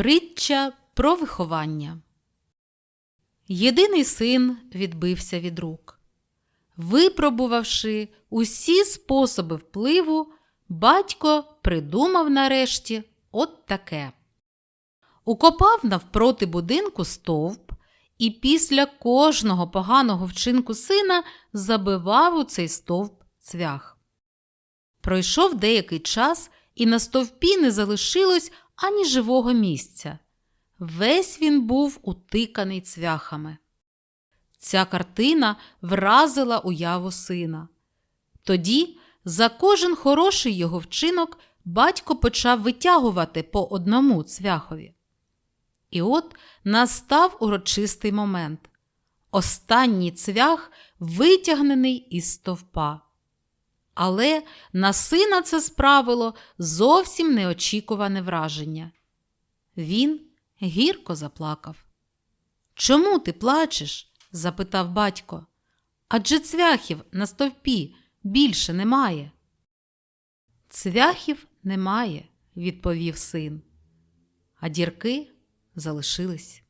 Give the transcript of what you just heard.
Притча про виховання. Єдиний син відбився від рук. Випробувавши усі способи впливу, батько придумав нарешті от таке. Укопав навпроти будинку стовп і після кожного поганого вчинку сина забивав у цей стовп цвях. Пройшов деякий час, і на стовпі не залишилось ані живого місця. Весь він був утиканий цвяхами. Ця картина вразила уяву сина. Тоді за кожен хороший його вчинок батько почав витягувати по одному цвяхові. І от настав урочистий момент. Останній цвях витягнений із стовпа. Але на сина це справило зовсім неочікуване враження. Він гірко заплакав. Чому ти плачеш? запитав батько. Адже цвяхів на стовпі більше немає. Цвяхів немає, відповів син, а дірки залишились.